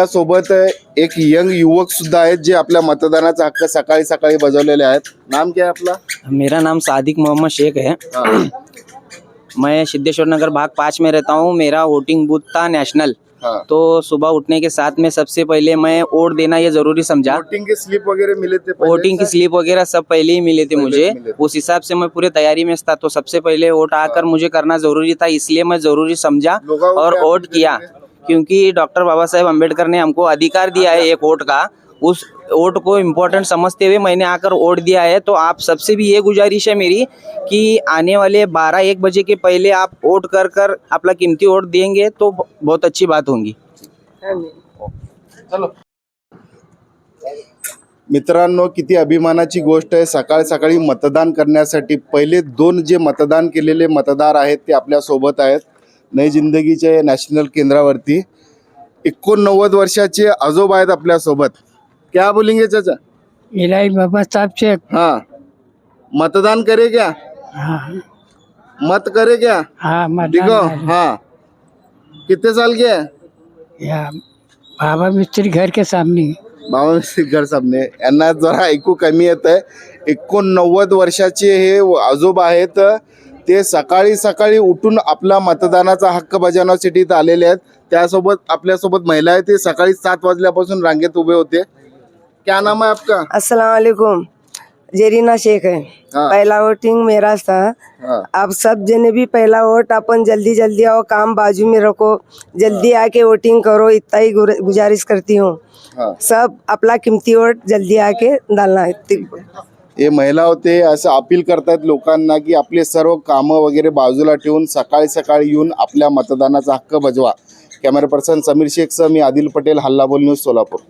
सोबत एक यंग युवक सुद्धा आहेत जे आपल्या मतदानाचा हक्क सकाळी सकाळी बजावलेले आहेत. नाम क्या है आपला? मेरा नाम सादिक मोहम्मद शेख है। मैं सिद्धेश्वर नगर भाग पाँच में रहता हूँ। मेरा वोटिंग बूथ था नेशनल हाँ। तो सुबह उठने के साथ में सबसे पहले मैं वोट देना ये जरूरी समझा। वोटिंग के स्लिप वगैरह मिले थे वोटिंग की? स्लिप वगैरह सब पहले ही मिले थे मुझे। मिले थे। उस हिसाब से मैं पूरे तैयारी में था तो सबसे पहले वोट आकर मुझे करना जरूरी था इसलिए मैं जरूरी समझा और वोट किया? क्योंकि डॉक्टर बाबा साहेब अम्बेडकर ने हमको अधिकार दिया है एक वोट का। उस वोट को इम्पोर्टेंट समझते हुए मैंने आकर वोट दिया है। तो आप सबसे भी ये गुजारिश है मेरी कि आने वाले बारह एक बजे के पहले आप वोट कर कर अपना कीमती वोट देंगे तो बहुत अच्छी बात होगी। चलो। मित्रांनो किती अभिमानाची गोष्ट आहे. सकाळ सकाळी मतदान करण्यासाठी पहिले दोन जे मतदान केलेले मतदार आहेत ते आपल्यासोबत आहेत. नई जिंदगीच्या नॅशनल केंद्रावरती एकोणनव्वद वर्षाचे आजोबा आहेत आपल्यासोबत. क्या बोलेंगे चाचा? इलाही बाबा साहब शेख हाँ. मतदान करे क्या? हाँ. मत करे क्या? हाँ दिखो मतदान हाँ. कितने साल के हैं? या बाबा मिस्त्री घर के सामने। बाबा घर सामने. यांना जरा ऐकू कमी येत आहे एकोणनव्वद वर्षाचे हे आजोबा आहेत. ते सकाळी सकाळी उठून आपला मतदानाचा हक्क बजावण्यासाठी इथं आलेले आहेत. त्यासोबत आपल्यासोबत महिला आहेत. ते सकाळी सात वाजल्यापासून रांगेत उभे होते. क्या नाम है आपका? अस्सलाम वालेकुम जेरीना शेख है हाँ। पहला वोटिंग मेरा था. हाँ. आप सब जने भी पहला वोट अपन जल्दी जल्दी आओ काम बाजू में रखो. जल्दी आके वोटिंग करो इतना ही गुजारिश करती हूँ. हाँ. सब अपना कीमती वोट जल्दी आके डालना हे महिला होते असं अपील करतायत लोकांना की आपले सर्व कामं वगैरे बाजूला ठेवून सकाळी सकाळी येऊन आपल्या मतदानाचा हक्क बजवा. कॅमेरा पर्सन समीर शेखसह मी आदिल पटेल हल्लाबोल न्यूज सोलापूर.